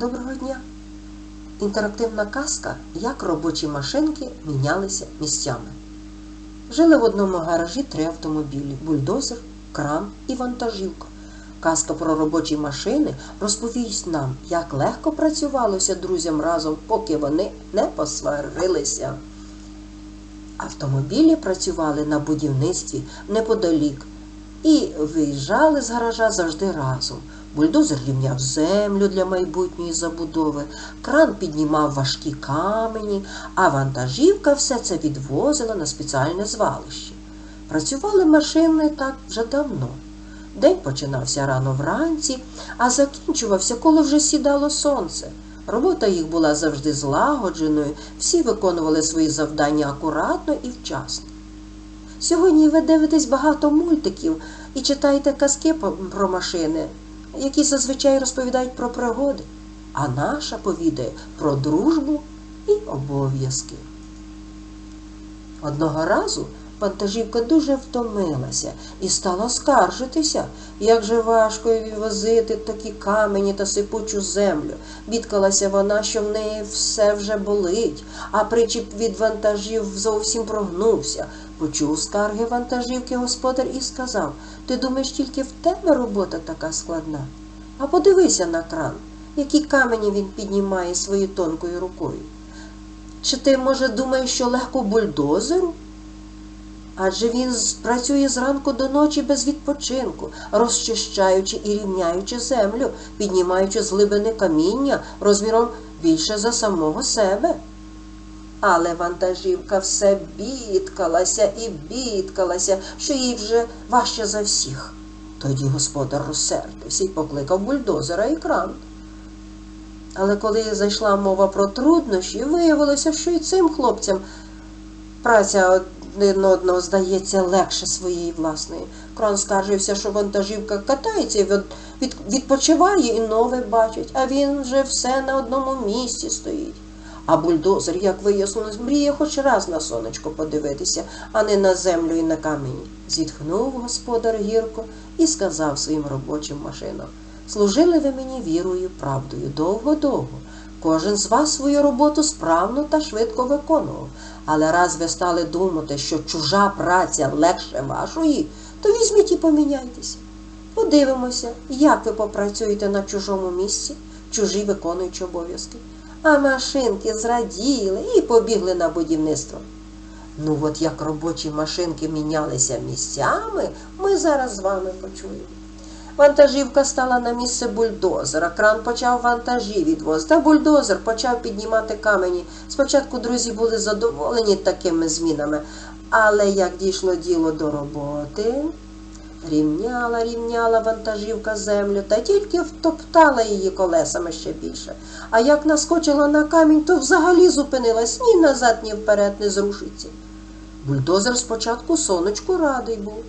Доброго дня! Інтерактивна казка, як робочі машинки мінялися місцями. Жили в одному гаражі три автомобілі бульдозер, кран і вантажівка. Казка про робочі машини розповість нам, як легко працювалося друзям разом, поки вони не посварилися. Автомобілі працювали на будівництві неподалік і виїжджали з гаража завжди разом. Бульдозер рівняв землю для майбутньої забудови, кран піднімав важкі камені, а вантажівка все це відвозила на спеціальне звалище. Працювали машини так вже давно. День починався рано вранці, а закінчувався, коли вже сідало сонце. Робота їх була завжди злагодженою, всі виконували свої завдання акуратно і вчасно. Сьогодні ви дивитесь багато мультиків і читаєте казки про машини, які зазвичай розповідають про пригоди, а наша повідає про дружбу і обов'язки. Одного разу вантажівка дуже втомилася і стала скаржитися, як же важко їй возити такі камені та сипучу землю. Бідкалася вона, що в неї все вже болить, а причіп від вантажів зовсім прогнувся. Почув скарги вантажівки господар і сказав Ти думаєш, тільки в тебе робота така складна? А подивися на кран, які камені він піднімає своєю тонкою рукою. Чи ти, може, думаєш, що легко бульдозеру? Адже він працює зранку до ночі без відпочинку, розчищаючи і рівняючи землю, піднімаючи з глибини каміння розміром більше за самого себе. Але вантажівка все бідкалася і бідкалася, що їй вже важче за всіх. Тоді господар розсердився і покликав бульдозера і кран. Але коли зайшла мова про труднощі, виявилося, що і цим хлопцям праця один одного здається легше своєї власної. Кран скаржився, що вантажівка катається і від, від, відпочиває і нове бачить, а він вже все на одному місці стоїть. А бульдозер, як вияснилось, мріє хоч раз на сонечко подивитися, а не на землю і на камені. Зітхнув господар гірко і сказав своїм робочим машинам Служили ви мені вірою, правдою, довго-довго. Кожен з вас свою роботу справно та швидко виконував. Але раз ви стали думати, що чужа праця легше вашої, то візьміть і поміняйтеся. Подивимося, як ви попрацюєте на чужому місці, чужі виконуючи обов'язки. А машинки зраділи і побігли на будівництво. Ну от як робочі машинки мінялися місцями, ми зараз з вами почуємо. Вантажівка стала на місце бульдозера. Кран почав вантажі відвозити, а бульдозер почав піднімати камені. Спочатку друзі були задоволені такими змінами, але як дійшло діло до роботи, рівняла, рівняла вантажівка землю та тільки втоптала її колесами ще більше. А як наскочила на камінь, то взагалі зупинилась ні назад, ні вперед не зрушиться. Бульдозер спочатку сонечку радий був,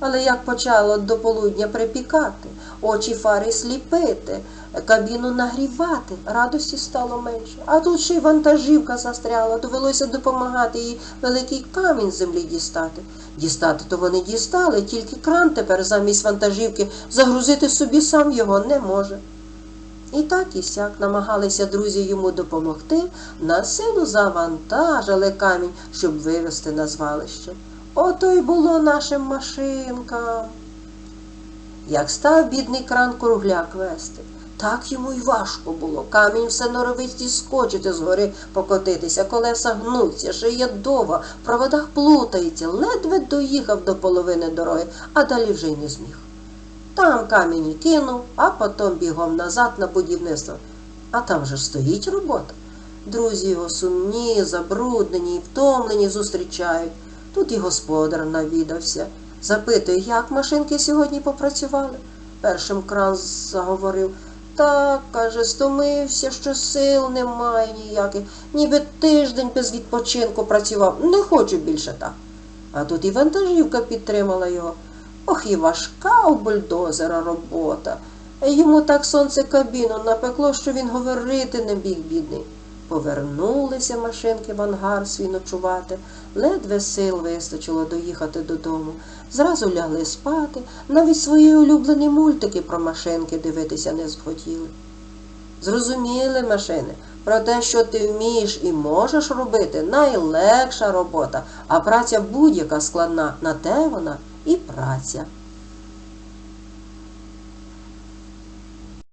але як почало до полудня припікати, очі фари сліпити, кабіну нагрівати, радості стало менше. А тут ще й вантажівка застряла, довелося допомагати їй великий камінь землі дістати. Дістати то вони дістали, тільки кран тепер замість вантажівки загрузити собі сам його не може. І так і сяк намагалися друзі йому допомогти, на силу завантажили камінь, щоб вивезти на звалище. Ото й було нашим машинкам. Як став бідний кран кругляк вести, так йому й важко було. Камінь все норовить зіскочити з гори покотитися, колеса гнуться, шия дова, в проводах плутається, ледве доїхав до половини дороги, а далі вже й не зміг. Там камінь і кинув, а потім бігом назад на будівництво. А там же стоїть робота. Друзі його сумні, забруднені і втомлені зустрічають. Тут і господар навідався. Запитує, як машинки сьогодні попрацювали. Першим кран заговорив. Так, каже, стомився, що сил немає ніяких, ніби тиждень без відпочинку працював. Не хочу більше так. А тут і вантажівка підтримала його. Ох, і важка у бульдозера робота. Йому так сонце кабіну напекло, що він говорити не біг, бідний. Повернулися машинки в ангар свій ночувати, ледве сил вистачило доїхати додому. Зразу лягли спати, навіть свої улюблені мультики про машинки дивитися не захотіли. Зрозуміли машини? Про те, що ти вмієш і можеш робити, найлегша робота, а праця будь-яка складна, на те вона і праця.